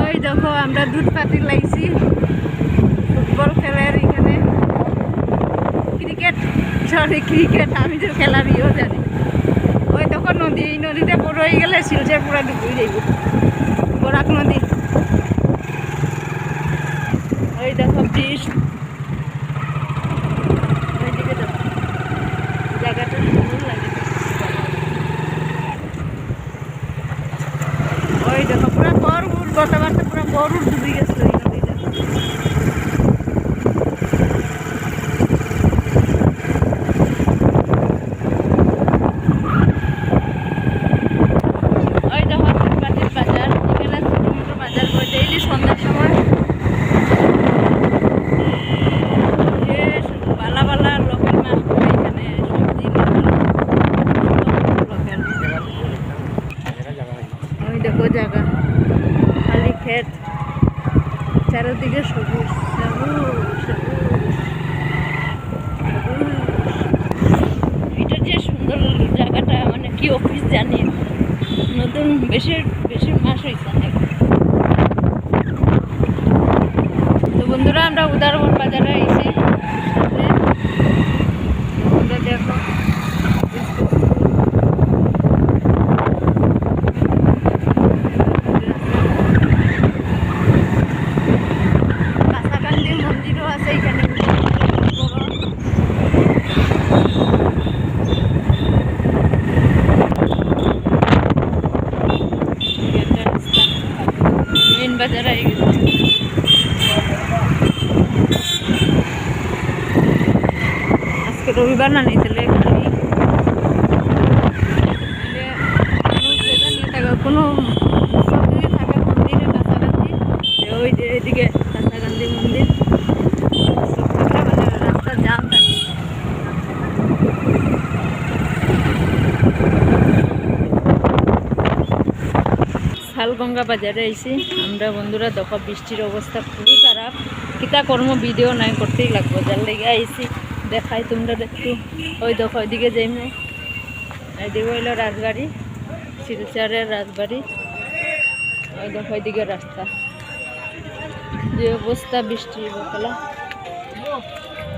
ওই দেখো, আমরা দুধ পাতি লাইছি। ফুটবল খেলার এখানে। ক্রিকেট সরি ক্রিকেট, আমি তো খেলার ইয়েও জানি। ওই দেখো নদী, এই নদীতে হয়ে গেলে শিলচর পুরা ডুবুই যাইব। বরাক নদী। ওই দেখো ব্রিজ। জায়গাটা সুন্দর লাগে ওই দেখো পুরা বরগুড় গতবার তো পুরা বরগুড় ডুবে গেছিল এই নদীটা ক্ষেত চারিদিকে সবুজ সবুজ সবুজ। এটা যে সুন্দর জায়গাটা মানে কি অফিস জানি। নতুন বেশি বেশি মাস হয়েছে নাকি তো বন্ধুরা, আমরা উদারবন বাজারে সামনে। দেখো বাজার হয়ে গেছে। আজকে রবিবার না নেই তাহলে খালি কোনো শালগঙ্গা বাজারে আইছি। আমরা বন্ধুরা, দেখো, বৃষ্টির অবস্থা খুবই খারাপ। কিতা কর্ম, ভিডিও নাই করতেই লাগবো। যার লেগে আইছি, দেখাই তোমরা একটু ওই দেখো, ওইদিকে যাইমে। এদিকে হইল রাজবাড়ি, শিলচরের রাজবাড়ি। ওই দেখো, ওইদিকে রাস্তা। যে অবস্থা বৃষ্টির বকলা